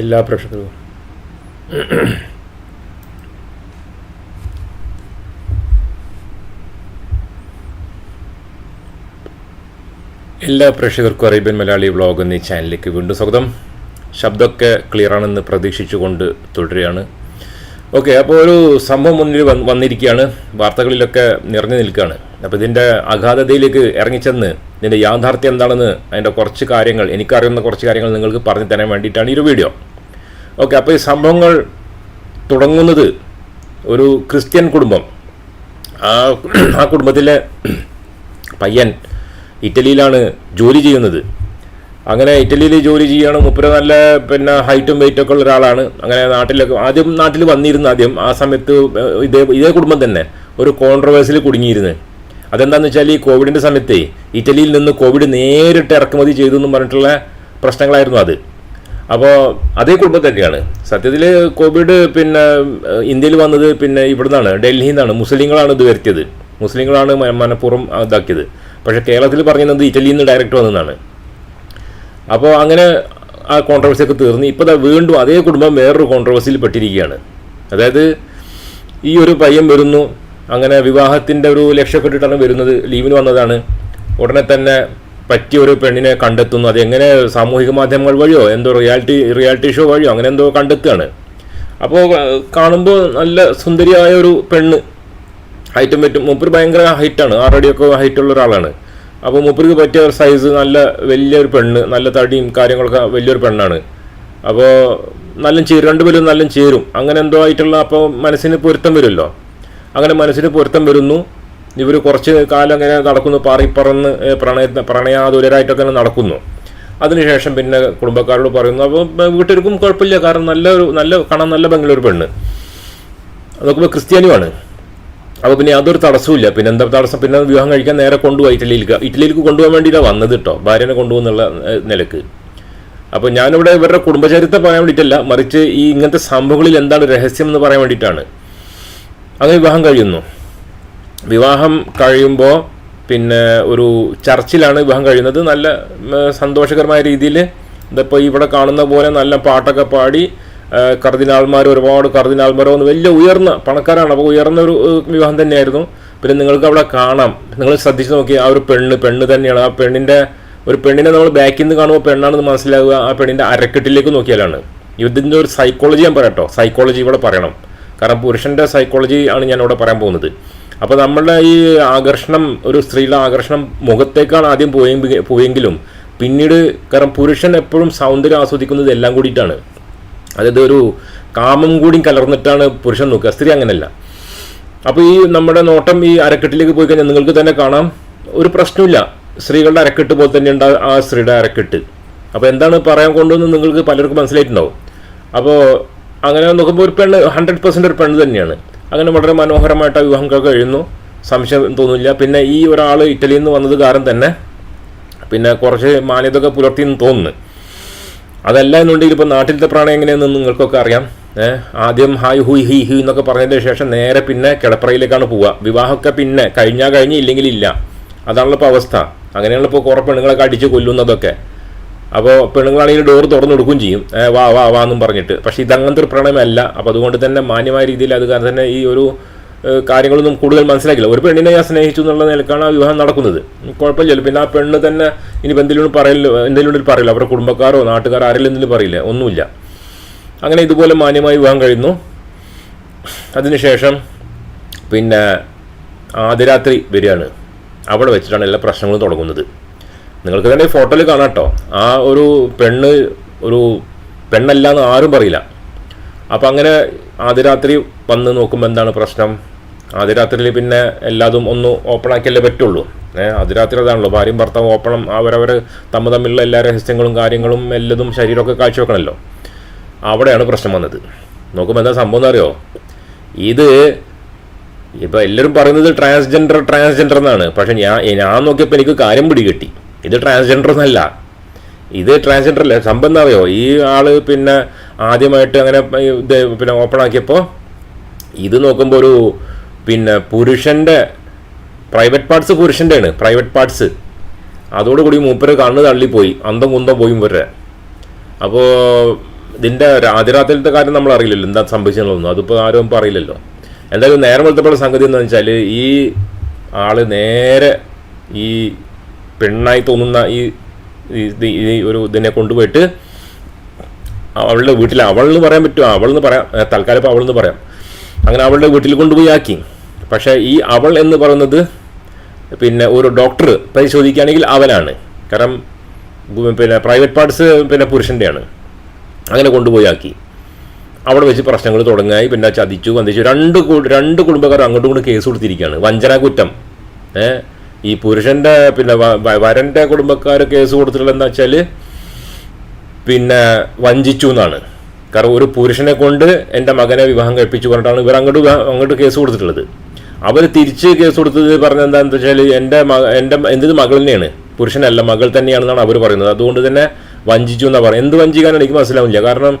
എല്ലാ പ്രേക്ഷകർക്കും. എല്ലാ പ്രേക്ഷകർക്കും അറേബ്യൻ മലയാളി വ്ളോഗ് എന്നീ ചാനലിലേക്ക് വീണ്ടും സ്വാഗതം. ശബ്ദമൊക്കെ ക്ലിയർ ആണെന്ന് പ്രതീക്ഷിച്ചുകൊണ്ട് തുടരുകയാണ്. ഓക്കെ അപ്പോൾ ഒരു സംഭവം മുന്നിൽ വന്ന് വന്നിരിക്കുകയാണ്. വാർത്തകളിലൊക്കെ നിറഞ്ഞു നിൽക്കുകയാണ്. അപ്പോൾ ഇതിന്റെ അഗാധതയിലേക്ക് ഇറങ്ങിച്ചെന്ന് ഇതിന്റെ യാഥാർത്ഥ്യം എന്താണെന്ന് അതിന്റെ കുറച്ച് കാര്യങ്ങൾ എനിക്കറിയുന്ന കുറച്ച് കാര്യങ്ങൾ നിങ്ങൾക്ക് പറഞ്ഞു തരാൻ വേണ്ടിയിട്ടാണ് ഈ ഒരു വീഡിയോ. ഓക്കെ അപ്പോൾ ഈ സംഭവങ്ങൾ തുടങ്ങുന്നത് ഒരു ക്രിസ്ത്യൻ കുടുംബം. ആ ആ കുടുംബത്തിലെ പയ്യൻ ഇറ്റലിയിലാണ് ജോലി ചെയ്യുന്നത്. അങ്ങനെ ഇറ്റലിയിൽ ജോലി ചെയ്യാണ് മുപ്പര നല്ല പിന്നെ ഹൈറ്റും വെയിറ്റും ഒക്കെ ഉള്ള ഒരാളാണ്. അങ്ങനെ നാട്ടിലൊക്കെ ആദ്യം നാട്ടിൽ വന്നിരുന്നു ആദ്യം. ആ സമയത്ത് ഇതേ ഇതേ കുടുംബം തന്നെ. ഒരു കോൺട്രവേഴ്സിൽ കുടുങ്ങിയിരുന്നു. അതെന്താണെന്ന് വെച്ചാൽ ഈ കോവിഡിന്റെ സമയത്തേ ഇറ്റലിയിൽ നിന്ന് കോവിഡ് നേരിട്ട് ഇറക്കുമതി ചെയ്തു എന്നും പറഞ്ഞിട്ടുള്ള പ്രശ്നങ്ങളായിരുന്നു അത്. അപ്പോൾ അതേ കുടുംബം തന്നെയാണ്. സത്യത്തിൽ കോവിഡ് പിന്നെ ഇന്ത്യയിൽ വന്നത് പിന്നെ ഇവിടുന്നാണ് ഡൽഹിയിൽ നിന്നാണ് മുസ്ലിങ്ങളാണ് ഇത് വരുത്തിയത്. മുസ്ലിങ്ങളാണ് മനഃപൂർവം ഇതാക്കിയത്. പക്ഷേ കേരളത്തിൽ പറഞ്ഞത് ഇറ്റലിയിൽ നിന്ന് ഡയറക്റ്റ് വന്നതാണ്. അപ്പോൾ അങ്ങനെ ആ കോൺട്രവേഴ്സിയൊക്കെ തീർന്ന് ഇപ്പോൾ വീണ്ടും അതേ കുടുംബം വേറൊരു കോൺട്രവേഴ്സിയിൽ പെട്ടിരിക്കുകയാണ്. അതായത് ഈ ഒരു പയ്യൻ വരുന്നു അങ്ങനെ വിവാഹത്തിന്റെ ഒരു ലക്ഷ്യപ്പെട്ടിട്ടാണ് വരുന്നത്. ലീവിന് വന്നതാണ്. ഉടനെ തന്നെ പറ്റിയ ഒരു പെണ്ണിനെ കണ്ടെത്തുന്നു. അതെങ്ങനെ സാമൂഹിക മാധ്യമങ്ങൾ വഴിയോ എന്തോ റിയാലിറ്റി റിയാലിറ്റി ഷോ വഴിയോ അങ്ങനെ എന്തോ കണ്ടെത്തുകയാണ്. അപ്പോൾ കാണുമ്പോൾ നല്ല സുന്ദരിയായ ഒരു പെണ്ണ്. ഹൈറ്റും പറ്റും മൂപ്പര് ഭയങ്കര ഹൈറ്റാണ്. ആറടിയൊക്കെ ഹൈറ്റുള്ള ഒരാളാണ്. അപ്പോൾ മൂപ്പർക്ക് പറ്റിയ ഒരു സൈസ് നല്ല വലിയൊരു പെണ്ണ് നല്ല തടിയും കാര്യങ്ങളൊക്കെ വലിയൊരു പെണ്ണാണ്. അപ്പോൾ നല്ല ചേരും രണ്ടുപേരും നല്ല ചേരും. അങ്ങനെ എന്തോ ആയിട്ടുള്ള അപ്പോൾ മനസ്സിന് പൊരുത്തം വരുമല്ലോ. അങ്ങനെ മനസ്സിന് പൊരുത്തം വരുന്നു. ഇവർ കുറച്ച് കാലം അങ്ങനെ നടക്കുന്നു പാറി പറന്ന് പ്രണയ അങ്ങനെ നടക്കുന്നു. അതിനുശേഷം പിന്നെ കുടുംബക്കാരോട് പറയുന്നു അപ്പോൾ വീട്ടുകാർക്കും കുഴപ്പമില്ല കാരണം നല്ലൊരു നല്ല കാണാൻ നല്ല ബംഗളൂർ പെണ്ണ്. നോക്കുമ്പോൾ ക്രിസ്ത്യാനിയുമാണ്. അപ്പോൾ പിന്നെ അതൊരു തടസ്സമില്ല പിന്നെ എന്താ തടസ്സം? പിന്നെ വിവാഹം കഴിക്കാൻ നേരെ കൊണ്ടുപോയി ഇറ്റലിയിലേക്ക്. ഇറ്റലിയിലേക്ക് കൊണ്ടുപോകാൻ വേണ്ടിയിട്ടാണ് വന്നത് കേട്ടോ ഭാര്യനെ കൊണ്ടുപോകുന്നുള്ള നിലയ്ക്ക്. അപ്പോൾ ഞാനിവിടെ ഇവരുടെ കുടുംബചരിത്രം പറയാൻ വേണ്ടിയിട്ടല്ല മറിച്ച് ഈ ഇങ്ങനത്തെ സംഭവങ്ങളിൽ എന്താണ് രഹസ്യം എന്ന് പറയാൻ വേണ്ടിയിട്ടാണ്. അങ്ങനെ വിവാഹം കഴിയുന്നു. വിവാഹം കഴിയുമ്പോൾ പിന്നെ ഒരു ചർച്ചിലാണ് വിവാഹം കഴിയുന്നത്. നല്ല സന്തോഷകരമായ രീതിയിൽ ഇതിപ്പോൾ ഇവിടെ കാണുന്ന പോലെ നല്ല പാട്ടൊക്കെ പാടി കർദിനാൾമാർ ഒരുപാട് കർദിനാൾമാരോ എന്ന് വലിയ ഉയർന്ന പണക്കാരാണ്. അപ്പോൾ ഉയർന്ന ഒരു വിവാഹം തന്നെയായിരുന്നു. പിന്നെ നിങ്ങൾക്ക് അവിടെ കാണാം. നിങ്ങൾ ശ്രദ്ധിച്ച് നോക്കി ആ ഒരു പെണ്ണ് പെണ്ണ് തന്നെയാണ്. ആ പെണ്ണിന്റെ ഒരു പെണ്ണിനെ നമ്മൾ ബാക്കിൽ നിന്ന് കാണുമ്പോൾ പെണ്ണാണെന്ന് മനസ്സിലാവുക. ആ പെണ്ണിന്റെ അരക്കെട്ടിലേക്ക് നോക്കിയാലാണ്. ഇതിന്റെ ഒരു സൈക്കോളജി ഞാൻ പറയട്ടോ. സൈക്കോളജി ഇവിടെ പറയണം. കാരണം പുരുഷന്റെ സൈക്കോളജി ആണ് ഞാൻ ഇവിടെ പറയാൻ പോകുന്നത്. അപ്പോൾ നമ്മളുടെ ഈ ആകർഷണം ഒരു സ്ത്രീയുടെ ആകർഷണം മുഖത്തേക്കാണ് ആദ്യം പോയെങ്കിൽ പോയെങ്കിലും പിന്നീട് കാരണം പുരുഷൻ എപ്പോഴും സൗന്ദര്യം ആസ്വദിക്കുന്നത് എല്ലാം കൂടിയിട്ടാണ്. അതായത് ഒരു കാമം കൂടി കലർന്നിട്ടാണ് പുരുഷൻ നോക്കുക. സ്ത്രീ അങ്ങനെയല്ല. അപ്പോൾ ഈ നമ്മുടെ നോട്ടം ഈ അരക്കെട്ടിലേക്ക് പോയി കഴിഞ്ഞാൽ നിങ്ങൾക്ക് തന്നെ കാണാം. ഒരു പ്രശ്നമില്ല. സ്ത്രീകളുടെ അരക്കെട്ട് പോലെ തന്നെ ഉണ്ട് ആ സ്ത്രീയുടെ അരക്കെട്ട്. അപ്പോൾ എന്താണ് പറയാൻ കൊണ്ടുവന്ന് നിങ്ങൾക്ക് പലർക്കും മനസ്സിലായിട്ടുണ്ടാവും. അപ്പോൾ അങ്ങനെ നോക്കുമ്പോൾ ഒരു പെണ്ണ് ഹൺഡ്രഡ് പെർസെന്റ് ഒരു പെണ്ണ് തന്നെയാണ്. അങ്ങനെ വളരെ മനോഹരമായിട്ട് ആ വിവാഹം കഴിയുന്നു സംശയം തോന്നില്ല പിന്നെ ഈ ഒരാൾ ഇറ്റലിയിൽ നിന്ന് വന്നത് കാരണം തന്നെ പിന്നെ കുറച്ച് മാന്യതൊക്കെ പുലർത്തിയെന്ന് തോന്നുന്നു. അതല്ല എന്നുണ്ടെങ്കിൽ ഇപ്പോൾ നാട്ടിലത്തെ പ്രാണി എങ്ങനെയാണെന്ന് നിങ്ങൾക്കൊക്കെ അറിയാം. ആദ്യം ഹായ് ഹുയ് ഹി ഹി എന്നൊക്കെ പറഞ്ഞതിന് ശേഷം നേരെ പിന്നെ കിടപ്പറയിലേക്കാണ് പോവുക. വിവാഹമൊക്കെ പിന്നെ കഴിഞ്ഞാൽ കഴിഞ്ഞ് ഇല്ലെങ്കിൽ ഇല്ല. അതാണല്ലോ ഇപ്പോൾ അവസ്ഥ. അങ്ങനെയാണല്ലോ ഇപ്പോൾ കുറേ പെണ്ണുങ്ങളൊക്കെ അടിച്ച് കൊല്ലുന്നതൊക്കെ. അപ്പോൾ പെണ്ണുങ്ങളാണെങ്കിൽ ഡോർ തുറന്നു കൊടുക്കുകയും ചെയ്യും വാ വാ വാ എന്നും പറഞ്ഞിട്ട്. പക്ഷേ ഇതങ്ങനത്തെ ഒരു പ്രണയമല്ല. അപ്പോൾ അതുകൊണ്ട് തന്നെ മാന്യമായ രീതിയിൽ അത് കാരണം തന്നെ ഈ ഒരു കാര്യങ്ങളൊന്നും കൂടുതൽ മനസ്സിലാക്കില്ല. ഒരു പെണ്ണിനെ ഞാൻ സ്നേഹിച്ചു എന്നുള്ള നിലക്കാണ് ആ വിവാഹം നടക്കുന്നത്. കുഴപ്പമില്ല. പിന്നെ ആ പെണ്ണ് തന്നെ ഇനി എന്തെങ്കിലും പറയില്ല എന്തെങ്കിലും പറയില്ല അവരുടെ കുടുംബക്കാരോ നാട്ടുകാരോ ആരെങ്കിലും എന്തെങ്കിലും പറയില്ല? ഒന്നുമില്ല. അങ്ങനെ ഇതുപോലെ മാന്യമായി വിവാഹം കഴിയുന്നു. അതിനുശേഷം പിന്നെ ആദ്യരാത്രി വരികയാണ്. അവിടെ വെച്ചിട്ടാണ് എല്ലാ പ്രശ്നങ്ങളും തുടങ്ങുന്നത്. നിങ്ങൾക്ക് തന്നെ ഫോട്ടോയിൽ കാണാം കേട്ടോ. ആ ഒരു പെണ്ണ് ഒരു പെണ്ണല്ല എന്ന് ആരും പറയില്ല. അപ്പം അങ്ങനെ ആദ്യ രാത്രി വന്ന് നോക്കുമ്പോൾ എന്താണ് പ്രശ്നം? ആദ്യ രാത്രിയിൽ പിന്നെ എല്ലാതും ഒന്ന് ഓപ്പൺ ആക്കിയല്ലേ പറ്റുള്ളൂ. ഏഹ് ആദ്യ രാത്രി അതാണല്ലോ. ഭാര്യയും ഭർത്താവും ഓപ്പൺ അവരവർ തമ്മിൽ തമ്മിലുള്ള എല്ലാ രഹസ്യങ്ങളും കാര്യങ്ങളും എല്ലതും ശരീരമൊക്കെ കാഴ്ചവെക്കണമല്ലോ അവിടെയാണ് പ്രശ്നം വന്നത്. നോക്കുമ്പോൾ എന്താ സംഭവം എന്നറിയോ? ഇത് ഇപ്പൊ എല്ലാവരും പറയുന്നത് ട്രാൻസ്ജെൻഡർ ട്രാൻസ്ജെൻഡർ എന്നാണ്. പക്ഷേ ഞാൻ ഞാൻ നോക്കിയപ്പോൾ എനിക്ക് കാര്യം പിടികിട്ടി. ഇത് ട്രാൻസ്ജെൻഡർ എന്നല്ല ഇത് ട്രാൻസ്ജെൻഡർ അല്ല സംഭവം ഈ ആൾ പിന്നെ ആദ്യമായിട്ട് അങ്ങനെ ഇത് പിന്നെ ഓപ്പൺ ആക്കിയപ്പോൾ ഇത് നോക്കുമ്പോൾ ഒരു പിന്നെ പുരുഷന്റെ പ്രൈവറ്റ് പാർട്സ് പുരുഷന്റെ ആണ് പ്രൈവറ്റ് പാർട്സ് അതോടുകൂടി മൂപ്പര് കണ്ണ് തള്ളിപ്പോയി. അന്തം കുന്തം പോയി വരെ അപ്പോൾ ഇതിന്റെ രാതിരാത്രിയിലത്തെ കാര്യം നമ്മൾ അറിയില്ലല്ലോ. എന്താ സംഭവിച്ചതെന്നൊന്നും അതിപ്പോൾ ആരും പറയില്ലല്ലോ എന്തായാലും നേരം വെളുത്തപ്പോൾ സംഗതി എന്താണെന്ന് വെച്ചാൽ ഈ ആൾ നേരെ ഈ പെണ്ണായി തോന്നുന്ന ഈ ഈ ഒരു ഇതിനെ കൊണ്ടുപോയിട്ട് അവളുടെ വീട്ടിൽ അവൾ എന്ന് പറയാൻ പറ്റുമോ? എന്ന് പറയാം. തൽക്കാലം ഇപ്പോൾ അവൾ എന്ന് പറയാം. അങ്ങനെ അവളുടെ വീട്ടിൽ കൊണ്ടുപോയി ആക്കി. പക്ഷേ ഈ അവൾ എന്ന് പറയുന്നത് പിന്നെ ഒരു ഡോക്ടർ പരിശോധിക്കുകയാണെങ്കിൽ അവനാണ്. കാരണം പിന്നെ പ്രൈവറ്റ് പാർട്സ് പിന്നെ പുരുഷന്റെയാണ്. അങ്ങനെ കൊണ്ടുപോയി ആക്കി. അവിടെ വെച്ച് പ്രശ്നങ്ങൾ തുടങ്ങായി. പിന്നെ ചതിച്ചു വന്ദിച്ചു. രണ്ട് രണ്ട് കുടുംബക്കാർ അങ്ങോട്ടും ഇങ്ങോട്ടും കേസ് കൊടുത്തിരിക്കുകയാണ്. വഞ്ചന കുറ്റം. ഏ ഈ പുരുഷന്റെ പിന്നെ വരന്റെ കുടുംബക്കാർ കേസ് കൊടുത്തിട്ടുള്ള എന്താ വെച്ചാൽ പിന്നെ വഞ്ചിച്ചു എന്നാണ് കാരണം ഒരു പുരുഷനെ കൊണ്ട് എന്റെ മകനെ വിവാഹം കഴിപ്പിച്ചു പറഞ്ഞിട്ടാണ് ഇവർ അങ്ങോട്ട് അങ്ങോട്ട് കേസ് കൊടുത്തിട്ടുള്ളത്. അവർ തിരിച്ച് കേസ് കൊടുത്തത് പറഞ്ഞത് എന്താണെന്ന് വെച്ചാൽ എന്റെ എന്റെ എന്തത് മകൾ തന്നെയാണ്. പുരുഷനല്ല മകൾ തന്നെയാണെന്നാണ് അവർ പറയുന്നത്. അതുകൊണ്ട് തന്നെ വഞ്ചിച്ചു എന്നാണ് പറയുന്നത്. എന്ത് വഞ്ചിക്കാനാണ് എനിക്ക് മനസ്സിലാവില്ല കാരണം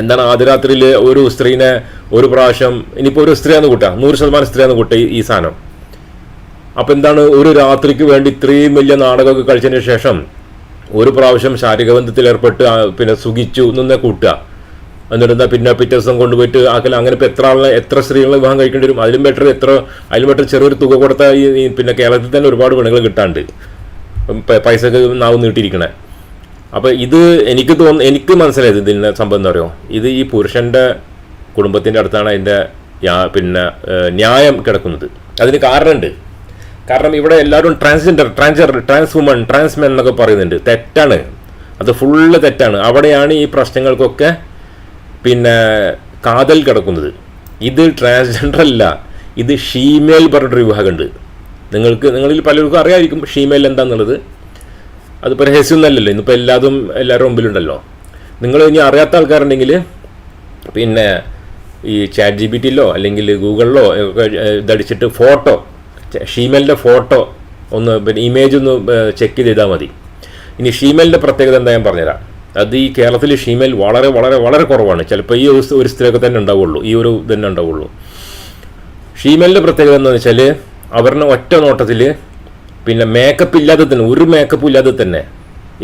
എന്താണ് ആദ്യ രാത്രിയിൽ ഒരു സ്ത്രീനെ ഒരു പ്രാവശ്യം ഇനിയിപ്പോൾ ഒരു സ്ത്രീയാന്ന് കൂട്ടുക നൂറ് ശതമാനം സ്ത്രീയാന്ന് കൂട്ടുക ഈ സാധനം. അപ്പം എന്താണ് ഒരു രാത്രിക്ക് വേണ്ടി ഇത്രയും വലിയ നാടകമൊക്കെ കളിച്ചതിന് ശേഷം ഒരു പ്രാവശ്യം ശാരീരിക ബന്ധത്തിൽ ഏർപ്പെട്ട് പിന്നെ സുഖിച്ചു നിന്നെ കൂട്ടുക. എന്നിട്ട് പിന്നെ പിറ്റേ ദിവസം കൊണ്ടുപോയിട്ട് ആക്കല? അങ്ങനെ ഇപ്പോൾ എത്ര ആളെ എത്ര സ്ത്രീകളെ വിവാഹം കഴിക്കേണ്ടി വരും? അതിലും ബെറ്റർ എത്ര അതിലും ബെറ്റർ ചെറിയൊരു തുക കൊടുത്താൽ ഈ പിന്നെ കേരളത്തിൽ തന്നെ ഒരുപാട് പെണ്ണുകൾ കിട്ടാണ്ട്. പൈസക്ക് നാവ് നീട്ടിയിരിക്കണേ. അപ്പോൾ ഇത് എനിക്ക് തോന്നുന്നു എനിക്ക് മനസ്സിലായത് ഇതിന്റെ സംഭവം എന്താ പറയുക ഇത് ഈ പുരുഷന്റെ കുടുംബത്തിന്റെ അടുത്താണ് അതിന്റെ പിന്നെ ന്യായം കിടക്കുന്നത്. അതിന് കാരണമുണ്ട്. കാരണം ഇവിടെ എല്ലാവരും transgender transgender trans woman trans men എന്നൊക്കെ പറയുന്നുണ്ട്. തെറ്റാണ്. അത് ഫുള്ള് തെറ്റാണ്. അവിടെയാണ് ഈ പ്രശ്നങ്ങൾക്കൊക്കെ പിന്നെ കാതൽ കിടക്കുന്നത്. ഇത് ട്രാൻസ്ജെൻഡർ അല്ല. ഇത് ഷീമേൽ പറഞ്ഞിട്ടൊരു വിഭാഗമുണ്ട്. നിങ്ങൾക്ക് നിങ്ങളിൽ പലർക്കും അറിയാമായിരിക്കും ഷീമേൽ എന്താണെന്നുള്ളത് അതിപ്പോൾ രഹസ്യമൊന്നുമല്ലല്ലോ. ഇന്നിപ്പോൾ എല്ലാതും എല്ലാവരും മുമ്പിലുണ്ടല്ലോ. നിങ്ങൾ ഇനി അറിയാത്ത ആൾക്കാരുണ്ടെങ്കിൽ പിന്നെ ഈ ചാറ്റ് ജി ബി ടിയിലോ അല്ലെങ്കിൽ ഗൂഗിളിലോ ഒക്കെ ഇതടിച്ചിട്ട് ഫോട്ടോ ഷീമേലിന്റെ ഫോട്ടോ ഒന്ന് പിന്നെ ഇമേജ് ഒന്ന് ചെക്ക് ചെയ്താൽ മതി. ഇനി ഷീമേലിന്റെ പ്രത്യേകത എന്താ ഞാൻ പറഞ്ഞുതരാം. അത് ഈ കേരളത്തിൽ ഷീമേൽ വളരെ വളരെ വളരെ കുറവാണ്. ചിലപ്പോൾ ഈ ഒരു സ്ത്രീയൊക്കെ തന്നെ ഉണ്ടാവുള്ളൂ. ഈ ഒരു തന്നെ ഉണ്ടാവുള്ളൂ. ഷീമേലിന്റെ പ്രത്യേകത എന്താണെന്ന് വെച്ചാൽ അവരുടെ ഒറ്റ നോട്ടത്തിൽ പിന്നെ മേക്കപ്പ് ഇല്ലാതെ തന്നെ ഒരു മേക്കപ്പ് ഇല്ലാതെ തന്നെ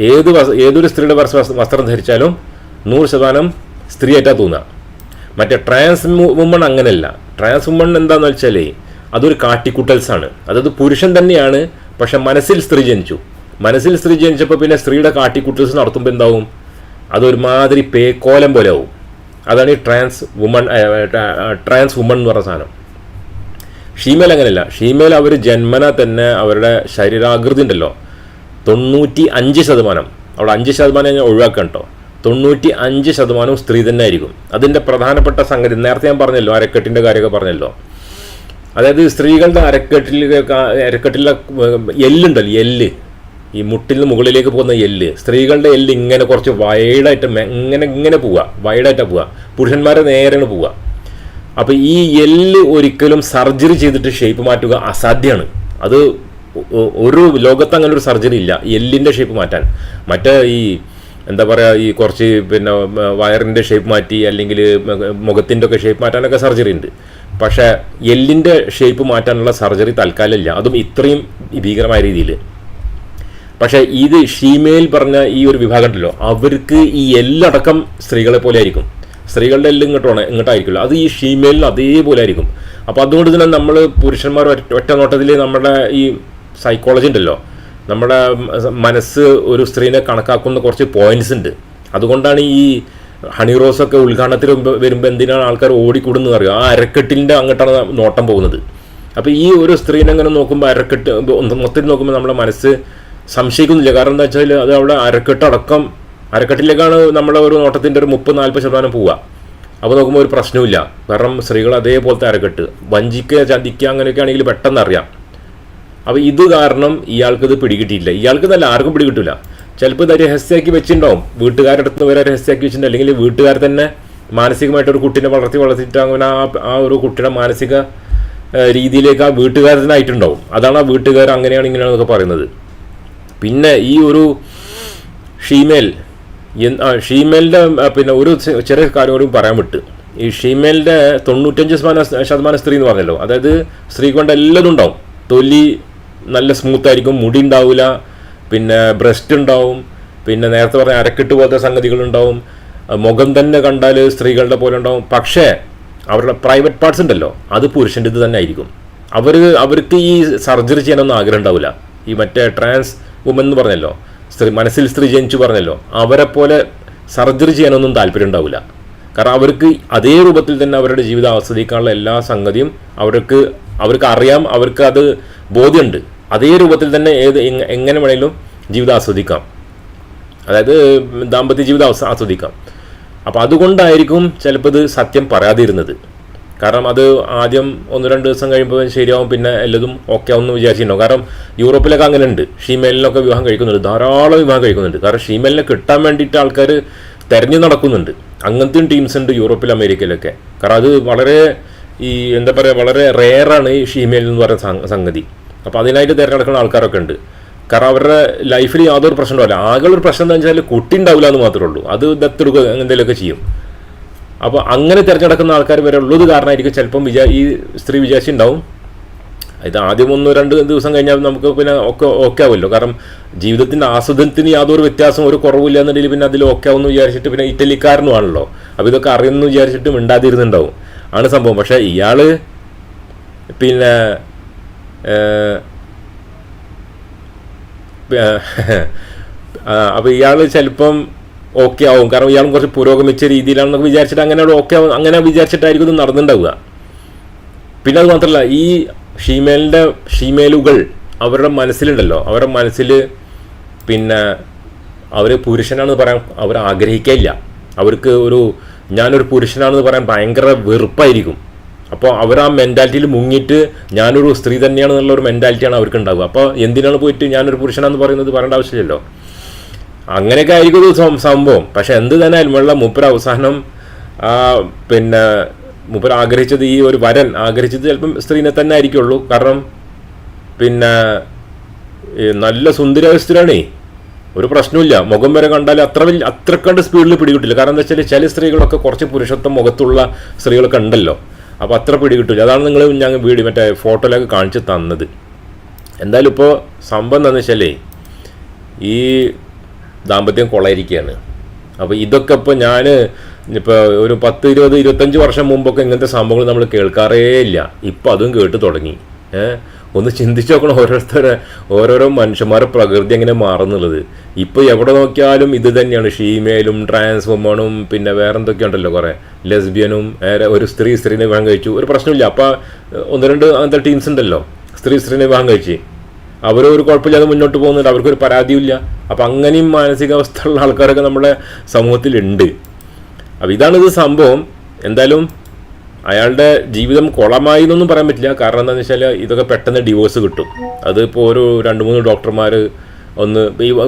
ഏത് ഏതൊരു സ്ത്രീയുടെ വസ്ത്രം ധരിച്ചാലും നൂറ് ശതമാനം സ്ത്രീയായിട്ടാണ് തോന്നുക മറ്റേ ട്രാൻസ് വുമൺ അങ്ങനെയല്ല. ട്രാൻസ് വുമൺ എന്താണെന്ന് വെച്ചാൽ അതൊരു കാട്ടിക്കുട്ടൽസാണ്. അതായത് പുരുഷൻ തന്നെയാണ് പക്ഷെ മനസ്സിൽ സ്ത്രീ ജനിച്ചു. മനസ്സിൽ സ്ത്രീ ജനിച്ചപ്പോൾ പിന്നെ സ്ത്രീയുടെ കാട്ടിക്കുട്ടൽസ് നടത്തുമ്പോൾ എന്താവും? അതൊരുമാതിരി പേക്കോലം പോലെ ആവും. അതാണ് ഈ ട്രാൻസ് വുമൺ ട്രാൻസ് വുമൺ എന്ന് പറഞ്ഞ സാധനം. ഷീമേൽ അങ്ങനെയല്ല. ഷീമേൽ അവർ ജന്മന തന്നെ അവരുടെ ശരീരാകൃതി ഉണ്ടല്ലോ. തൊണ്ണൂറ്റി അഞ്ച് ശതമാനം. അവിടെ അഞ്ച് ശതമാനം ഞാൻ ഒഴിവാക്കാം കേട്ടോ. തൊണ്ണൂറ്റി അഞ്ച് ശതമാനവും സ്ത്രീ തന്നെ ആയിരിക്കും. അതിന്റെ പ്രധാനപ്പെട്ട സംഗതി നേരത്തെ ഞാൻ പറഞ്ഞല്ലോ അരക്കെട്ടിന്റെ കാര്യമൊക്കെ പറഞ്ഞല്ലോ. അതായത് സ്ത്രീകളുടെ അരക്കെട്ടിൽ അരക്കെട്ടിലെ എല്ലുണ്ടല്ലോ എല്ല്. ഈ മുട്ടിൽ മുകളിലേക്ക് പോകുന്ന എല്ല്. സ്ത്രീകളുടെ എല്ല് ഇങ്ങനെ കുറച്ച് വൈഡായിട്ട് ഇങ്ങനെ ഇങ്ങനെ പോവുക വൈഡായിട്ടാണ് പോവുക പുരുഷന്മാരെ നേരെയാണ് പോവുക അപ്പോൾ ഈ എല്ല് ഒരിക്കലും സർജറി ചെയ്തിട്ട് ഷേപ്പ് മാറ്റുക അസാധ്യമാണ് അത് ഒരു ലോകത്ത് അങ്ങനെ ഒരു സർജറി ഇല്ല. എല്ലിന്റെ ഷേപ്പ് മാറ്റാൻ. മറ്റേ ഈ എന്താ പറയുക ഈ കുറച്ച് പിന്നെ വയറിന്റെ ഷേപ്പ് മാറ്റി അല്ലെങ്കിൽ മുഖത്തിന്റെ ഒക്കെ ഷേപ്പ് മാറ്റാനൊക്കെ സർജറി ഉണ്ട്. പക്ഷേ എല്ലിന്റെ ഷേപ്പ് മാറ്റാനുള്ള സർജറി തൽക്കാലമില്ല. അതും ഇത്രയും ഭീകരമായ രീതിയിൽ പക്ഷേ ഇത് ഷീമേൽ പറഞ്ഞ ഈ ഒരു വിഭാഗം ഉണ്ടല്ലോ അവർക്ക് ഈ എല്ലടക്കം സ്ത്രീകളെ പോലെ ആയിരിക്കും. സ്ത്രീകളുടെ എല്ലാം ഇങ്ങോട്ടാണ് ഇങ്ങോട്ടായിരിക്കുമല്ലോ. അത് ഈ ഷീമേലിന് അതേപോലെ ആയിരിക്കും. അപ്പോൾ അതുകൊണ്ട് തന്നെ നമ്മൾ പുരുഷന്മാർ ഒറ്റ ഒറ്റ നോട്ടത്തിൽ നമ്മുടെ ഈ സൈക്കോളജി ഉണ്ടല്ലോ. നമ്മുടെ മനസ്സ് ഒരു സ്ത്രീനെ കണക്കാക്കുന്ന കുറച്ച് പോയിന്റ്സ് ഉണ്ട്. അതുകൊണ്ടാണ് ഈ ഹണി റോസ് ഒക്കെ ഉദ്ഘാടനത്തിൽ വരുമ്പോൾ എന്തിനാണ് ആൾക്കാർ ഓടിക്കൂടുന്നത് അറിയുക ആ അരക്കെട്ടിന്റെ അങ്ങോട്ടാണ് നോട്ടം പോകുന്നത്. അപ്പോൾ ഈ ഒരു സ്ത്രീനെ അങ്ങനെ നോക്കുമ്പോൾ അരക്കെട്ട് മൊത്തത്തിൽ നോക്കുമ്പോൾ നമ്മുടെ മനസ്സ് സംശയിക്കുന്നില്ല. കാരണം എന്താ വെച്ചാൽ അത് അവിടെ അരക്കെട്ടടക്കം അരക്കെട്ടിലേക്കാണ് നമ്മളെ ഒരു നോട്ടത്തിന്റെ ഒരു മുപ്പത് നാൽപ്പത് ശതമാനം പോവുക. അപ്പോൾ നോക്കുമ്പോൾ ഒരു പ്രശ്നവുമില്ല. കാരണം സ്ത്രീകൾ അതേപോലത്തെ അരക്കെട്ട് വഞ്ചിക്കുക ചതിക്കുക അങ്ങനെയൊക്കെ ആണെങ്കിൽ പെട്ടെന്ന് അറിയാം. അപ്പോൾ ഇത് കാരണം ഇയാൾക്ക് ഇത് പിടികിട്ടിയില്ല ഇയാൾക്ക് നല്ല ആർക്കും പിടികിട്ടില്ല ചിലപ്പോൾ ഇത് രഹസ്യമാക്കി വെച്ചിട്ടുണ്ടാവും. വീട്ടുകാരുടെ അടുത്ത് വരെ രഹസ്യമാക്കി വെച്ചിട്ടുണ്ട്. അല്ലെങ്കിൽ വീട്ടുകാർ തന്നെ മാനസികമായിട്ട് ഒരു കുട്ടീനെ വളർത്തി വളർത്തിയിട്ട് അങ്ങനെ ആ ആ ഒരു കുട്ടിയുടെ മാനസിക രീതിയിലേക്ക് ആ വീട്ടുകാർ തന്നെ ആയിട്ടുണ്ടാവും. അതാണ് ആ വീട്ടുകാർ അങ്ങനെയാണ് ഇങ്ങനെയാണെന്നൊക്കെ പറയുന്നത്. പിന്നെ ഈ ഒരു ഷീമേൽ ഷീമേലിന്റെ പിന്നെ ഒരു ചെറിയ കാര്യം കൂടി പറയാൻ വിട്ടു. ഈ ഷീമേലിന്റെ തൊണ്ണൂറ്റഞ്ച് ശതമാനം ശതമാനം സ്ത്രീ എന്ന് പറഞ്ഞല്ലോ. അതായത് സ്ത്രീ കൊണ്ട് എല്ലാതും ഉണ്ടാവും. തൊലി നല്ല സ്മൂത്ത് ആയിരിക്കും മുടി ഉണ്ടാവില്ല പിന്നെ ബ്രസ്റ്റ് ഉണ്ടാവും. പിന്നെ നേരത്തെ പറഞ്ഞ അരക്കെട്ട് പോലത്തെ സംഗതികളുണ്ടാവും. മുഖം തന്നെ കണ്ടാൽ സ്ത്രീകളുടെ പോലെ ഉണ്ടാവും. പക്ഷേ അവരുടെ പ്രൈവറ്റ് പാർട്സ് ഉണ്ടല്ലോ അത് പുരുഷന്റെ ഇത് തന്നെ ആയിരിക്കും. അവർ അവർക്ക് ഈ സർജറി ചെയ്യാനൊന്നും ആഗ്രഹം ഉണ്ടാവില്ല ഈ മറ്റേ ട്രാൻസ് വുമൻ എന്ന് പറഞ്ഞല്ലോ സ്ത്രീ മനസ്സിൽ സ്ത്രീ ജനിച്ചു പറഞ്ഞല്ലോ അവരെ പോലെ സർജറി ചെയ്യാനൊന്നും താല്പര്യം ഉണ്ടാവില്ല കാരണം അവർക്ക് അതേ രൂപത്തിൽ തന്നെ അവരുടെ ജീവിതം ആസ്വദിക്കാനുള്ള എല്ലാ സംഗതിയും അവർക്ക് അവർക്ക് അറിയാം അവർക്ക് അത് ബോധ്യമുണ്ട്. അതേ രൂപത്തിൽ തന്നെ ഏത് എങ്ങനെ വേണമെങ്കിലും ജീവിതം ആസ്വദിക്കാം. അതായത് ദാമ്പത്യ ജീവിതം ആസ്വദിക്കാം. അപ്പോൾ അതുകൊണ്ടായിരിക്കും ചിലപ്പോൾ ഇത് സത്യം പറയാതിരുന്നത്. കാരണം അത് ആദ്യം ഒന്ന് രണ്ട് ദിവസം കഴിയുമ്പോൾ ശരിയാവും പിന്നെ എല്ലതും ഓക്കെ ആവും എന്ന് വിചാരിച്ചിട്ടുണ്ടാവും കാരണം യൂറോപ്പിലൊക്കെ അങ്ങനെ ഉണ്ട് ഷീമേലിനൊക്കെ വിവാഹം കഴിക്കുന്നുണ്ട്. ധാരാളം വിവാഹം കഴിക്കുന്നുണ്ട്. കാരണം ഷീമേലിനെ കിട്ടാൻ വേണ്ടിയിട്ട് ആൾക്കാർ തെരഞ്ഞു നടക്കുന്നുണ്ട്. അങ്ങനത്തെയും ടീംസ് ഉണ്ട് യൂറോപ്പിൽ അമേരിക്കയിലൊക്കെ. കാരണം അത് വളരെ ഈ എന്താ പറയുക വളരെ റെയറാണ് ഈ ഷീമേൽ എന്ന് പറയുന്ന സംഗതി. അപ്പോൾ അതിനായിട്ട് തിരഞ്ഞെടുക്കുന്ന ആൾക്കാരൊക്കെ ഉണ്ട്. കാരണം അവരുടെ ലൈഫിൽ യാതൊരു പ്രശ്നം അല്ല ആകെ ഒരു പ്രശ്നം എന്താ വെച്ചാൽ കുട്ടി ഉണ്ടാവില്ല എന്ന് മാത്രമേ ഉള്ളൂ. അത് ദത്തെടുക്കുക എന്തെങ്കിലുമൊക്കെ ചെയ്യും. അപ്പോൾ അങ്ങനെ തിരഞ്ഞെടുക്കുന്ന ആൾക്കാർ വരെ ഉള്ളത് കാരണമായിരിക്കും ചിലപ്പം വിചാ ഈ സ്ത്രീ വിചാരിച്ചിട്ടുണ്ടാവും ഇത് ആദ്യം ഒന്ന് രണ്ട് ദിവസം കഴിഞ്ഞാൽ നമുക്ക് പിന്നെ ഒക്കെ ഓക്കെ ആവുമല്ലോ. കാരണം ജീവിതത്തിന്റെ ആസ്വദനത്തിന് യാതൊരു വ്യത്യാസം ഒരു കുറവില്ല എന്നുണ്ടെങ്കിൽ പിന്നെ അതിൽ ഓക്കെ ആവുമെന്ന് വിചാരിച്ചിട്ട് പിന്നെ ഇറ്റലിക്കാരനുമാണല്ലോ. അപ്പോൾ ഇതൊക്കെ അറിയുമെന്ന് വിചാരിച്ചിട്ട് മിണ്ടാതിരുന്നുണ്ടാവും. ആണ് സംഭവം. പക്ഷേ ഇയാൾ പിന്നെ അപ്പോൾ ഇയാൾ ചിലപ്പം ഓക്കെ ആവും. കാരണം ഇയാളും കുറച്ച് പുരോഗമിച്ച രീതിയിലാണെന്നൊക്കെ വിചാരിച്ചിട്ട് അങ്ങനെ ഓക്കെ ആവും. അങ്ങനെ വിചാരിച്ചിട്ടായിരിക്കും ഇത് നടന്നിട്ടുണ്ടാവുക പിന്നെ അത് മാത്രമല്ല ഈ ഷീമേലിന്റെ ഷീമേലുകൾ അവരുടെ മനസ്സിലുണ്ടല്ലോ. അവരുടെ മനസ്സിൽ പിന്നെ അവർ പുരുഷനാണെന്ന് പറയാൻ അവർ ആഗ്രഹിക്കില്ല അവർക്ക് ഒരു ഞാനൊരു പുരുഷനാണെന്ന് പറയാൻ ഭയങ്കര വെറുപ്പായിരിക്കും. അപ്പോൾ അവർ ആ മെന്റാലിറ്റിയിൽ മുങ്ങിയിട്ട് ഞാനൊരു സ്ത്രീ തന്നെയാണെന്നുള്ള ഒരു മെന്റാലിറ്റിയാണ് അവർക്ക് ഉണ്ടാവുക അപ്പോൾ എന്തിനാണ് പോയിട്ട് ഞാനൊരു പുരുഷനാന്ന് പറയുന്നത് പറയേണ്ട ആവശ്യമില്ലല്ലോ. അങ്ങനെയൊക്കെ ആയിരിക്കും ഒരു സംഭവം. പക്ഷെ എന്ത് തന്നെ അതിനുള്ള വെള്ളം അവസാനം പിന്നെ മൂപ്പർ ആഗ്രഹിച്ചത് ഈ ഒരു വരൻ ആഗ്രഹിച്ചത് ചിലപ്പം സ്ത്രീനെ തന്നെ ആയിരിക്കുള്ളൂ. കാരണം പിന്നെ നല്ല നല്ല സ്ത്രീയാണേ. ഒരു പ്രശ്നമില്ല മുഖം വരെ കണ്ടാൽ അത്ര വലിയ അത്ര കണ്ട് സ്പീഡിൽ പിടികിട്ടില്ല. കാരണം എന്താ വെച്ചാൽ ചില സ്ത്രീകളൊക്കെ കുറച്ച് പുരുഷത്വം മുഖത്തുള്ള സ്ത്രീകളൊക്കെ ഉണ്ടല്ലോ. അപ്പോൾ അത്ര പിടി കിട്ടില്ല അതാണ് നിങ്ങൾ ഞങ്ങൾ വീഡിയോ മറ്റേ ഫോട്ടോയിലൊക്കെ കാണിച്ച് തന്നത്. എന്തായാലും ഇപ്പോൾ സംഭവം എന്താണെന്ന് വെച്ചാലേ ഈ ദാമ്പത്യം കൊളയിരിക്കുകയാണ് അപ്പോൾ ഇതൊക്കെ ഇപ്പോൾ ഞാൻ ഇപ്പോൾ ഒരു പത്ത് ഇരുപത് ഇരുപത്തഞ്ച് വർഷം മുമ്പൊക്കെ ഇങ്ങനത്തെ സംഭവങ്ങൾ നമ്മൾ കേൾക്കാറേ ഇല്ല. ഇപ്പോൾ അതും കേട്ട് തുടങ്ങി. ഒന്ന് ചിന്തിച്ചു നോക്കണം ഓരോരുത്തരെ ഓരോരോ മനുഷ്യന്മാരെ പ്രകൃതി എങ്ങനെ മാറുന്നുള്ളത്. ഇപ്പോൾ എവിടെ നോക്കിയാലും ഇത് തന്നെയാണ്. ഷീമേലും ട്രാൻസ് വുമണും പിന്നെ വേറെ എന്തൊക്കെ ഉണ്ടല്ലോ കുറേ. ലെസ്ബിയനും ഒരു സ്ത്രീ സ്ത്രീനെ വിവാഹം കഴിച്ചു. ഒരു പ്രശ്നമില്ല. അപ്പോൾ ഒന്ന് രണ്ട് അങ്ങനത്തെ ടീംസ് ഉണ്ടല്ലോ. സ്ത്രീ സ്ത്രീനെ വിവാഹം കഴിച്ച്. അവർ ഒരു കുഴപ്പമില്ലാതെ മുന്നോട്ട് പോകുന്നുണ്ട്. അവർക്കൊരു പരാതിയില്ല അപ്പം അങ്ങനെയും മാനസികാവസ്ഥയുള്ള ആൾക്കാരൊക്കെ നമ്മുടെ സമൂഹത്തിലുണ്ട്. അപ്പം ഇതാണിത് സംഭവം. എന്തായാലും അയാളുടെ ജീവിതം കുളമായി എന്നൊന്നും പറയാൻ പറ്റില്ല. കാരണം എന്താണെന്ന് വെച്ചാൽ ഇതൊക്കെ പെട്ടെന്ന് ഡിവോഴ്സ് കിട്ടും. അതിപ്പോൾ ഒരു രണ്ട് മൂന്ന് ഡോക്ടർമാർ ഒന്ന്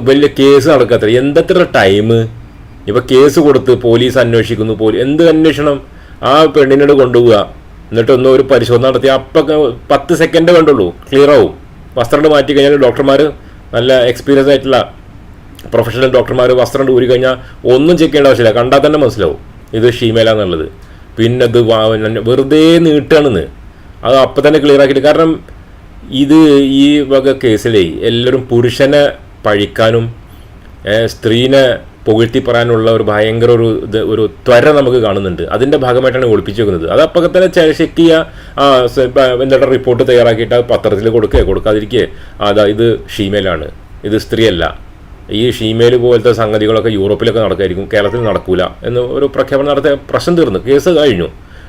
വലിയ കേസ് നടക്കാത്ത എന്തത്ര ടൈം ഇപ്പോൾ കേസ് കൊടുത്ത് പോലീസ് അന്വേഷിക്കുന്നു. പോലീസ് എന്ത് അന്വേഷണം? ആ പെണ്ണിനോട് കൊണ്ടുപോവുക. എന്നിട്ട് ഒന്ന് ഒരു പരിശോധന നടത്തി. അപ്പം പത്ത് സെക്കൻഡ് വേണ്ടുള്ളൂ ക്ലിയർ ആവും. വസ്ത്രം മാറ്റി കഴിഞ്ഞാൽ ഡോക്ടർമാർ നല്ല എക്സ്പീരിയൻസ് ആയിട്ടുള്ള പ്രൊഫഷണൽ ഡോക്ടർമാർ വസ്ത്രം ഊരി കഴിഞ്ഞാൽ ഒന്നും ചെക്ക് ചെയ്യേണ്ട ആവശ്യമില്ല. കണ്ടാൽ തന്നെ മനസ്സിലാവും. ഇത് ഷീമേല എന്നുള്ളത് പിന്നെ അത് വെറുതെ നീട്ടാണെന്ന് അത് അപ്പം തന്നെ ക്ലിയർ ആക്കിയിട്ട് കാരണം ഇത് ഈ വക കേസിലേ എല്ലാവരും പുരുഷനെ പഴിക്കാനും സ്ത്രീനെ പുകഴ്ത്തി പറയാനുള്ള ഒരു ഭയങ്കര ഒരു ഇത് ഒരു ത്വര നമുക്ക് കാണുന്നുണ്ട്. അതിന്റെ ഭാഗമായിട്ടാണ് ഒളിപ്പിച്ചു വെക്കുന്നത്. അത് അപ്പം തന്നെ ചെക്ക് ആ സ- റിപ്പോർട്ട് തയ്യാറാക്കിയിട്ട് പത്രത്തിൽ കൊടുക്കുക കൊടുക്കാതിരിക്കുക അതാ ഇത് ഷീമെയിലാണ് ഇത് സ്ത്രീയല്ല. ഈ ഷീമേൽ പോലത്തെ സംഗതികളൊക്കെ യൂറോപ്പിലൊക്കെ നടക്കുമായിരിക്കും കേരളത്തിൽ നടക്കൂല എന്ന് ഒരു പ്രഖ്യാപനം നടത്തിയ പ്രശ്നം തീർന്നു. കേസ് കഴിഞ്ഞു.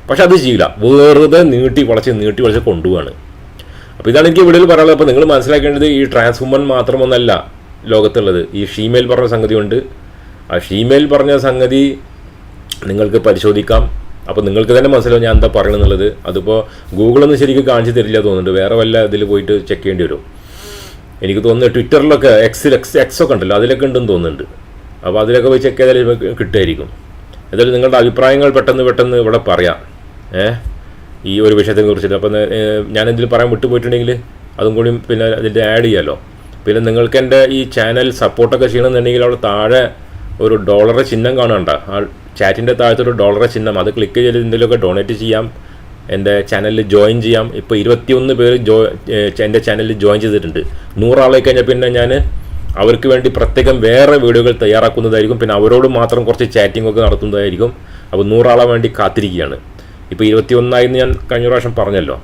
പക്ഷെ അത് ചെയ്യില്ല. വെറുതെ നീട്ടി വളച്ച് നീട്ടി വളച്ച് കൊണ്ടുപോവാണ്. അപ്പോൾ ഇതാണ് എനിക്ക് വീഡിയോയിൽ പറയാനുള്ളത്. അപ്പോൾ നിങ്ങൾ മനസ്സിലാക്കേണ്ടത് ഈ ട്രാൻസ് വുമൺ മാത്രമൊന്നല്ല ലോകത്തുള്ളത്. ഈ ഷീമെയിൽ പറഞ്ഞ സംഗതി ഉണ്ട്. ആ ഷീമെയിൽ പറഞ്ഞ സംഗതി നിങ്ങൾക്ക് പരിശോധിക്കാം. അപ്പോൾ നിങ്ങൾക്ക് തന്നെ മനസ്സിലാവും ഞാൻ എന്താ പറയണമെന്നുള്ളത് അതിപ്പോൾ ഗൂഗിളൊന്നും ശരിക്കും കാണിച്ചു തരില്ല തോന്നുന്നുണ്ട്. വേറെ വല്ല ഇതിൽ പോയിട്ട് ചെക്ക് ചെയ്യേണ്ടി വരും. എനിക്ക് തോന്നുന്നത് ട്വിറ്ററിലൊക്കെ എക്സിൽ എക്സ് എക്സ് ഒക്കെ ഉണ്ടല്ലോ അതിലൊക്കെ ഉണ്ടെന്ന് തോന്നുന്നുണ്ട്. അപ്പോൾ അതിലൊക്കെ പോയി ചെക്ക് ചെയ്താൽ കിട്ടുമായിരിക്കും. എന്തായാലും നിങ്ങളുടെ അഭിപ്രായങ്ങൾ പെട്ടെന്ന് പെട്ടെന്ന് ഇവിടെ പറയാം. ഏ? ഈ ഒരു വിഷയത്തെ കുറിച്ചിട്ട്. അപ്പം ഞാൻ ഇതിൽ പറയാൻ വിട്ടുപോയിട്ടുണ്ടെങ്കിൽ അതും കൂടി പിന്നെ അതിന്റെ ആഡ് ചെയ്യാമല്ലോ പിന്നെ നിങ്ങൾക്ക് എന്റെ ഈ ചാനൽ സപ്പോർട്ടൊക്കെ ചെയ്യണമെന്നുണ്ടെങ്കിൽ അവിടെ താഴെ ഒരു ഡോളർ ചിഹ്നം കാണണ്ട ആ ചാറ്റിന്റെ താഴത്തൊരു ഡോളറെ ചിഹ്നം. അത് ക്ലിക്ക് ചെയ്ത് എന്തെങ്കിലുമൊക്കെ ഡൊണേറ്റ് ചെയ്യാം. എന്റെ ചാനലിൽ ജോയിൻ ചെയ്യാം. ഇപ്പോൾ ഇരുപത്തിയൊന്ന് പേര് ജോ എന്റെ ചാനലിൽ ജോയിൻ ചെയ്തിട്ടുണ്ട്. നൂറാളായി കഴിഞ്ഞാൽ പിന്നെ ഞാൻ അവർക്ക് വേണ്ടി പ്രത്യേകം വേറെ വീഡിയോകൾ തയ്യാറാക്കുന്നതായിരിക്കും. പിന്നെ അവരോട് മാത്രം കുറച്ച് ചാറ്റിംഗ് ഒക്കെ നടത്തുന്നതായിരിക്കും. അപ്പോൾ നൂറാളെ വേണ്ടി കാത്തിരിക്കുകയാണ്. ഇപ്പോൾ ഇരുപത്തി ഒന്നായിന്ന് ഞാൻ കഴിഞ്ഞ പ്രാവശ്യം പറഞ്ഞല്ലോ.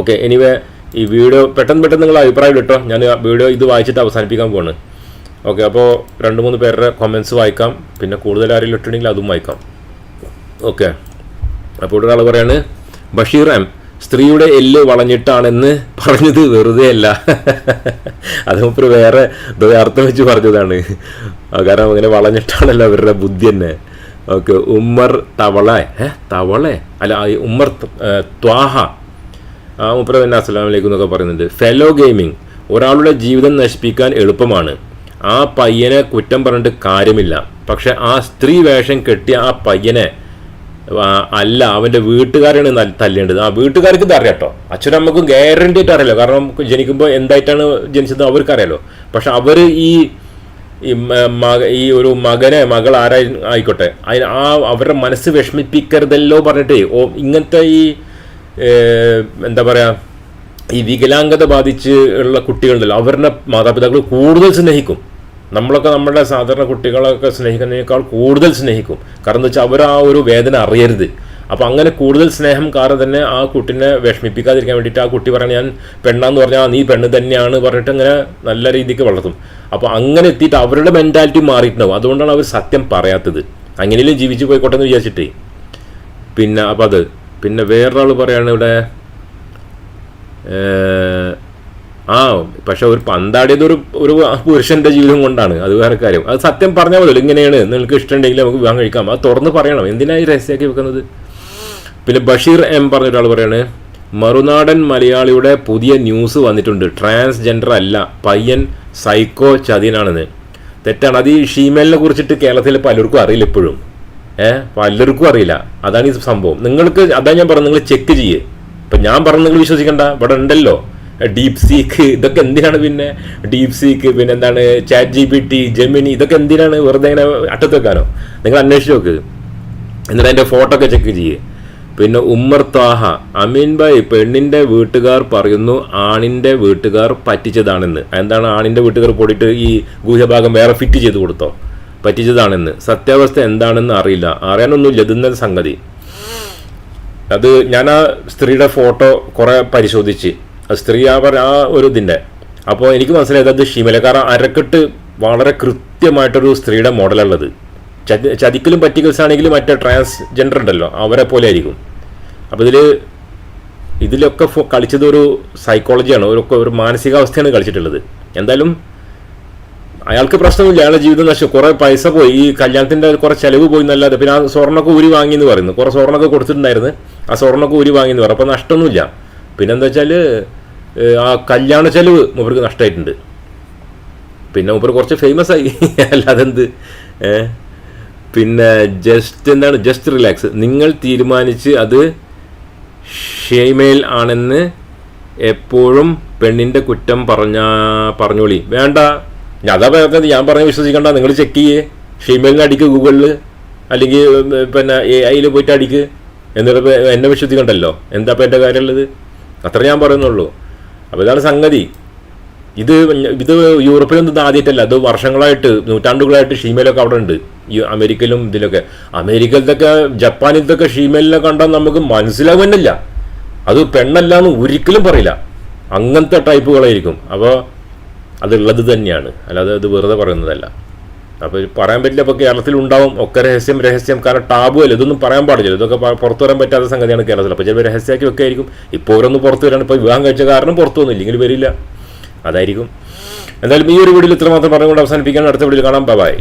ഓക്കെ എനിവേ ഈ വീഡിയോ പെട്ടെന്ന് പെട്ടെന്ന് നിങ്ങൾ അഭിപ്രായം കിട്ടോ ഞാൻ വീഡിയോ ഇത് വായിച്ചിട്ട് അവസാനിപ്പിക്കാൻ പോവാണ്. ഓക്കെ അപ്പോൾ രണ്ട് മൂന്ന് പേരുടെ കമൻസ് വായിക്കാം. പിന്നെ കൂടുതൽ ആരെങ്കിലും ഇട്ടുണ്ടെങ്കിൽ അതും വായിക്കാം. ഓക്കെ അപ്പോൾ ഒരാൾ പറയാണ് ബഷീർ സ്ത്രീയുടെ എല്ല് വളഞ്ഞിട്ടാണെന്ന് പറഞ്ഞത് വെറുതെ അല്ല അത് മുപ്പര് വേറെ അർത്ഥം വെച്ച് പറഞ്ഞതാണ്. കാരണം അങ്ങനെ വളഞ്ഞിട്ടാണല്ലോ അവരുടെ ബുദ്ധി തന്നെ. ഓക്കെ ഉമ്മർ തവള ഏ തവള? അല്ല ഉമ്മർ ത്വാഹ. മുപ്പര തന്നെ അസ്സലാം എന്നൊക്കെ പറയുന്നുണ്ട്. ഫെലോ ഗെയിമിംഗ് ഒരാളുടെ ജീവിതം നശിപ്പിക്കാൻ എളുപ്പമാണ്. ആ പയ്യനെ കുറ്റം പറഞ്ഞിട്ട് കാര്യമില്ല. പക്ഷെ ആ സ്ത്രീ വേഷം കെട്ടിയ ആ പയ്യനെ അല്ല അവന്റെ വീട്ടുകാരാണ് തല്ലേണ്ടത്. ആ വീട്ടുകാർക്ക് ഇത് അറിയാം കേട്ടോ അച്ഛനമ്മക്കും ഗ്യാരണ്ടി ആയിട്ട് അറിയാലോ. കാരണം ജനിക്കുമ്പോൾ എന്തായിട്ടാണ് ജനിച്ചത് അവർക്ക് അറിയാലോ പക്ഷെ അവർ ഈ ഈ ഒരു മകനെ മകൾ ആരായി ആയിക്കോട്ടെ. അതിന് ആ അവരുടെ മനസ്സ് വിഷമിപ്പിക്കരുതല്ലോ പറഞ്ഞിട്ട്. ഓ ഇങ്ങനത്തെ ഈ എന്താ പറയുക ഈ വികലാംഗത ബാധിച്ച് ഉള്ള കുട്ടികളുണ്ടല്ലോ. അവരുടെ മാതാപിതാക്കൾ കൂടുതൽ സ്നേഹിക്കും. നമ്മളൊക്കെ നമ്മുടെ സാധാരണ കുട്ടികളൊക്കെ സ്നേഹിക്കുന്നതിനേക്കാൾ കൂടുതൽ സ്നേഹിക്കും. കാരണം എന്താ വെച്ചാൽ അവർ ആ ഒരു വേദന അറിയരുത്. അപ്പോൾ അങ്ങനെ കൂടുതൽ സ്നേഹം കാരണം തന്നെ ആ കുട്ടിനെ വിഷമിപ്പിക്കാതിരിക്കാൻ വേണ്ടിയിട്ട് ആ കുട്ടി പറഞ്ഞ ഞാൻ പെണ്ണാന്ന് പറഞ്ഞാൽ നീ പെണ്ണ് തന്നെയാണ് പറഞ്ഞിട്ട് അങ്ങനെ നല്ല രീതിക്ക് വളർത്തും. അപ്പോൾ അങ്ങനെ എത്തിയിട്ട് അവരുടെ മെന്റാലിറ്റി മാറിയിട്ടുണ്ടാവും. അതുകൊണ്ടാണ് അവർ സത്യം പറയാത്തത്. അങ്ങനെയും ജീവിച്ചു പോയിക്കോട്ടെ എന്ന് വിചാരിച്ചിട്ടേ. പിന്നെ അപ്പം അത്. പിന്നെ വേറൊരാൾ പറയാണ് ഇവിടെ. ആ പക്ഷെ ഒരു പന്താടിയത് ഒരു ഒരു പുരുഷന്റെ ജീവിതം കൊണ്ടാണ്. അത് വേറെ കാര്യം. അത് സത്യം പറഞ്ഞാൽ മതി ഇങ്ങനെയാണ്. നിങ്ങൾക്ക് ഇഷ്ടമുണ്ടെങ്കിൽ നമുക്ക് വിവാഹം കഴിക്കാം. അത് തുറന്ന് പറയണം. എന്തിനാണ് ഈ രഹസ്യമാക്കി വെക്കുന്നത്? പിന്നെ ബഷീർ എം പറഞ്ഞ ഒരാൾ പറയാണ് മറുനാടൻ മലയാളിയുടെ പുതിയ ന്യൂസ് വന്നിട്ടുണ്ട്. ട്രാൻസ്ജെൻഡർ അല്ല പയ്യൻ സൈക്കോ ചതിനാണെന്ന് തെറ്റാണ്. അത് ഈ ഷീമേലിനെ കുറിച്ചിട്ട് കേരളത്തിൽ പലർക്കും അറിയില്ല ഇപ്പോഴും. ഏഹ് പലർക്കും അറിയില്ല. അതാണ് ഈ സംഭവം. നിങ്ങൾക്ക് അതാണ് ഞാൻ പറഞ്ഞത്. നിങ്ങൾ ചെക്ക് ചെയ്യേ. ഇപ്പം ഞാൻ പറഞ്ഞു നിങ്ങൾ വിശ്വസിക്കണ്ട. ഇവിടെ ഉണ്ടല്ലോ. ഡീപ് സീക്ക് ഇതൊക്കെ എന്തിനാണ് പിന്നെ? ഡീപ് സീക്ക് പിന്നെ എന്താണ്? Chat G P T Gemini ഇതൊക്കെ എന്തിനാണ് വെറുതെ ഇങ്ങനെ അറ്റത്ത് വെക്കാനോ? നിങ്ങൾ അന്വേഷിച്ച് നോക്ക്. എന്നിട്ട് അതിന്റെ ഫോട്ടോ ഒക്കെ ചെക്ക് ചെയ്യേ. പിന്നെ ഉമ്മർ താഹ അമീൻ ഭായ് പെണ്ണിന്റെ വീട്ടുകാർ പറയുന്നു ആണിന്റെ വീട്ടുകാർ പറ്റിച്ചതാണെന്ന്. എന്താണ് ആണിന്റെ വീട്ടുകാർ പോയിട്ട് ഈ ഗൂഹ്യഭാഗം വേറെ ഫിറ്റ് ചെയ്ത് കൊടുത്തോ? പറ്റിച്ചതാണെന്ന്. സത്യാവസ്ഥ എന്താണെന്ന് അറിയില്ല. അറിയാനൊന്നുമില്ല. ഇതെന്ന സംഗതി. അത് ഞാൻ ആ സ്ത്രീയുടെ ഫോട്ടോ കുറെ പരിശോധിച്ച്. സ്ത്രീ ആ പറഞ്ഞ ആ ഒരു ഇതിന്റെ അപ്പോൾ എനിക്ക് മനസ്സിലായത് അത് ഷിമല കാരണം അരക്കെട്ട് വളരെ കൃത്യമായിട്ടൊരു സ്ത്രീയുടെ മോഡലുള്ളത് ചതി ചതിക്കലും പറ്റിക്കൽസാണെങ്കിലും മറ്റേ ട്രാൻസ്ജെൻഡർ ഉണ്ടല്ലോ അവരെ പോലെ ആയിരിക്കും. അപ്പോൾ ഇതിൽ ഇതിലൊക്കെ കളിച്ചത് ഒരു സൈക്കോളജിയാണ് ഒരു ഒരു മാനസികാവസ്ഥയാണ് കളിച്ചിട്ടുള്ളത്. എന്തായാലും അയാൾക്ക് പ്രശ്നമില്ല അയാളുടെ ജീവിതം നശിച്ചു. കുറേ പൈസ പോയി ഈ കല്യാണത്തിന്റെ കുറേ ചിലവ് പോയി എന്നല്ലാതെ പിന്നെ ആ സ്വർണമൊക്കെ ഊരി വാങ്ങി എന്ന് പറയുന്നു. കുറേ സ്വർണമൊക്കെ കൊടുത്തിട്ടുണ്ടായിരുന്നു. ആ സ്വർണമൊക്കെ ഊരി വാങ്ങി എന്ന് പറയും അപ്പോൾ നഷ്ടമൊന്നുമില്ല. പിന്നെന്താ വെച്ചാൽ ആ കല്യാണ ചെലവ് മൂപ്പർക്ക് നഷ്ടമായിട്ടുണ്ട് പിന്നെ മൂപ്പർ കുറച്ച് ഫേമസ് ആയി. അല്ലാതെ എന്ത് ഏ? പിന്നെ ജസ്റ്റ് എന്താണ്? ജസ്റ്റ് റിലാക്സ് നിങ്ങൾ തീരുമാനിച്ച് അത് ഷെയ്മേൽ ആണെന്ന് എപ്പോഴും പെണ്ണിന്റെ കുറ്റം പറഞ്ഞ പറഞ്ഞോളി. വേണ്ട. അതാ പറയുന്നത് ഞാൻ പറഞ്ഞ വിശ്വസിക്കണ്ട. നിങ്ങൾ ചെക്ക് ചെയ്യേ. ഷെയ്മേലിനെ അടിക്ക് ഗൂഗിളിൽ അല്ലെങ്കിൽ പിന്നെ എ ഐയിൽ പോയിട്ട് അടിക്ക്. എന്നിട്ട് എന്നെ വിശ്വസിക്കണ്ടല്ലോ. എന്താ ഇപ്പം എന്റെ കാര്യമുള്ളത്? അത്ര ഞാൻ പറയുന്നുള്ളൂ. അപ്പോൾ ഇതാണ് സംഗതി. ഇത് ഇത് യൂറോപ്പിലൊന്നും ഇത് ആദ്യമായിട്ടല്ല അത് വർഷങ്ങളായിട്ട് നൂറ്റാണ്ടുകളായിട്ട് ഷീമേലൊക്കെ അവിടെ ഉണ്ട്. ഈ അമേരിക്കയിലും ഇതിലൊക്കെ. അമേരിക്കയിലത്തൊക്കെ ജപ്പാനിലത്തൊക്കെ ഷീമേലിനെ കണ്ടാൽ നമുക്ക് മനസ്സിലാവുന്നില്ല. അത് പെണ്ണല്ല എന്ന് ഒരിക്കലും പറയില്ല. അങ്ങനത്തെ ടൈപ്പുകളായിരിക്കും അപ്പോൾ അതുള്ളത് തന്നെയാണ്. അല്ലാതെ അത് വെറുതെ പറയുന്നതല്ല. അപ്പോൾ പറയാൻ പറ്റില്ല ഇപ്പോൾ കേരളത്തിൽ ഉണ്ടാവും ഒക്കെ രഹസ്യം രഹസ്യം കാരണം ടാബു അല്ല? ഇതൊന്നും പറയാൻ പാടില്ല. ഇതൊക്കെ പുറത്തു വരാൻ പറ്റാത്ത സംഗതിയാണ് കേരളത്തിൽ. അപ്പോൾ ചിലപ്പോൾ രഹസ്യമാക്കി ഒക്കെ ആയിരിക്കും ഇപ്പോൾ ഓരോന്ന് പുറത്ത് വരാണ്. ഇപ്പോൾ വിവാഹം കഴിച്ച കാരണം പുറത്തു വന്നില്ല. ഇല്ലെങ്കിൽ വരില്ല. അതായിരിക്കും. എന്തായാലും ഈ ഒരു വീഡിയോയിൽ ഇത്രമാത്രം പറഞ്ഞുകൊണ്ട് അവസാനിപ്പിക്കാൻ അടുത്ത വീഡിയോയിൽ കാണാം. ബൈ